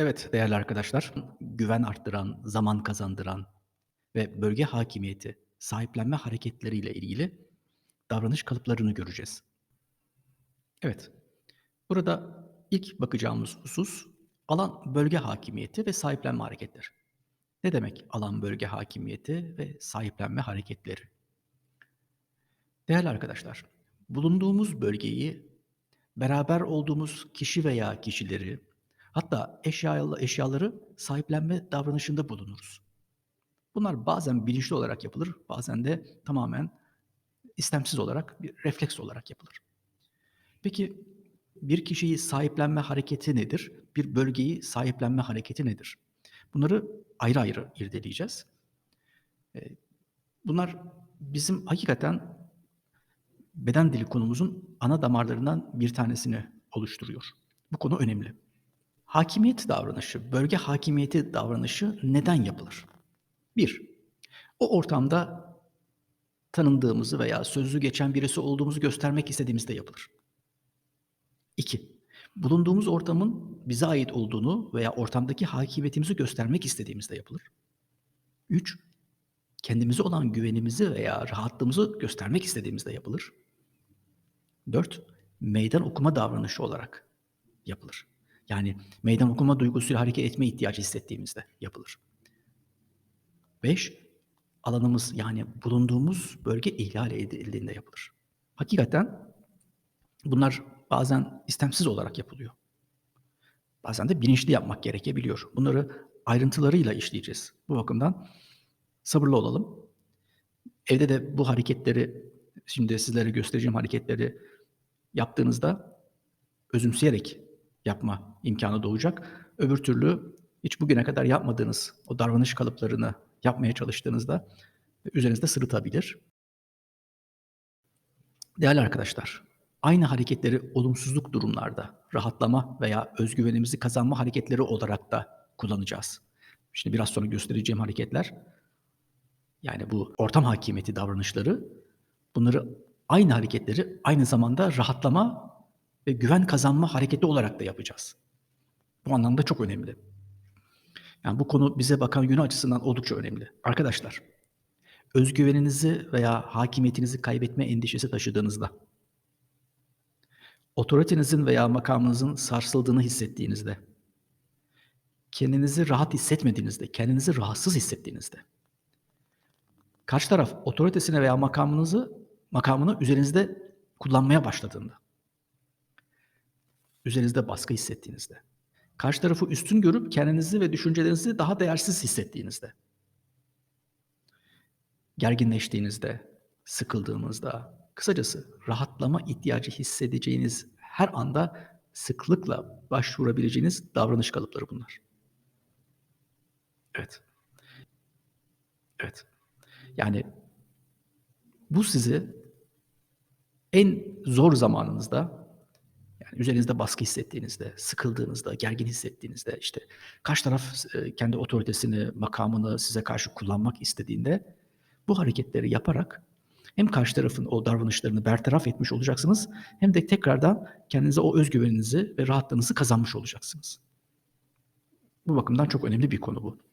Evet değerli arkadaşlar, güven arttıran, zaman kazandıran ve bölge hakimiyeti, sahiplenme hareketleriyle ilgili davranış kalıplarını göreceğiz. Evet, burada ilk bakacağımız husus alan bölge hakimiyeti ve sahiplenme hareketleri. Ne demek alan bölge hakimiyeti ve sahiplenme hareketleri? Değerli arkadaşlar, bulunduğumuz bölgeyi, beraber olduğumuz kişi veya kişileri, hatta eşyalı eşyaları sahiplenme davranışında bulunuruz. Bunlar bazen bilinçli olarak yapılır, bazen de tamamen istemsiz olarak bir refleks olarak yapılır. Peki bir kişiyi sahiplenme hareketi nedir? Bir bölgeyi sahiplenme hareketi nedir? Bunları ayrı ayrı irdeleyeceğiz. Eee, bunlar bizim hakikaten beden dili konumuzun ana damarlarından bir tanesini oluşturuyor. Bu konu önemli. Hakimiyet davranışı, bölge hakimiyeti davranışı neden yapılır? 1. O ortamda tanındığımızı veya sözü geçen birisi olduğumuzu göstermek istediğimizde yapılır. 2. Bulunduğumuz ortamın bize ait olduğunu veya ortamdaki hakimiyetimizi göstermek istediğimizde yapılır. 3. Kendimize olan güvenimizi veya rahatlığımızı göstermek istediğimizde yapılır. 4. Meydan okuma davranışı olarak yapılır. Yani meydan okuma duygusuyla hareket etme ihtiyacı hissettiğimizde yapılır. 5. Alanımız yani bulunduğumuz bölge ihlal edildiğinde yapılır. Hakikaten bunlar bazen istemsiz olarak yapılıyor. Bazen de bilinçli yapmak gerekebiliyor. Bunları ayrıntılarıyla işleyeceğiz. Bu bakımdan sabırlı olalım. Evde de bu hareketleri, şimdi sizlere göstereceğim hareketleri yaptığınızda özümseyerek yapma imkanı doğacak. Öbür türlü hiç bugüne kadar yapmadığınız o davranış kalıplarını yapmaya çalıştığınızda üzerinizde sırıtabilir. Değerli arkadaşlar, aynı hareketleri olumsuzluk durumlarda rahatlama veya özgüvenimizi kazanma hareketleri olarak da kullanacağız. Şimdi biraz sonra göstereceğim hareketler yani bu ortam hakimiyeti davranışları bunları aynı hareketleri aynı zamanda rahatlama ve güven kazanma hareketi olarak da yapacağız. Bu anlamda çok önemli. Yani bu konu bize bakan yönü açısından oldukça önemli. Arkadaşlar, özgüveninizi veya hakimiyetinizi kaybetme endişesi taşıdığınızda, otoritenizin veya makamınızın sarsıldığını hissettiğinizde, kendinizi rahat hissetmediğinizde, kendinizi rahatsız hissettiğinizde, karşı taraf otoritesine veya makamınızı makamını üzerinizde kullanmaya başladığında, üzerinizde baskı hissettiğinizde, karşı tarafı üstün görüp kendinizi ve düşüncelerinizi daha değersiz hissettiğinizde, gerginleştiğinizde, sıkıldığınızda, kısacası rahatlama ihtiyacı hissedeceğiniz her anda sıklıkla başvurabileceğiniz davranış kalıpları bunlar. Evet. Evet. Yani bu sizi en zor zamanınızda yani üzerinizde baskı hissettiğinizde, sıkıldığınızda, gergin hissettiğinizde işte karşı taraf e, kendi otoritesini, makamını size karşı kullanmak istediğinde bu hareketleri yaparak hem karşı tarafın o davranışlarını bertaraf etmiş olacaksınız hem de tekrardan kendinize o özgüveninizi ve rahatlığınızı kazanmış olacaksınız. Bu bakımdan çok önemli bir konu bu.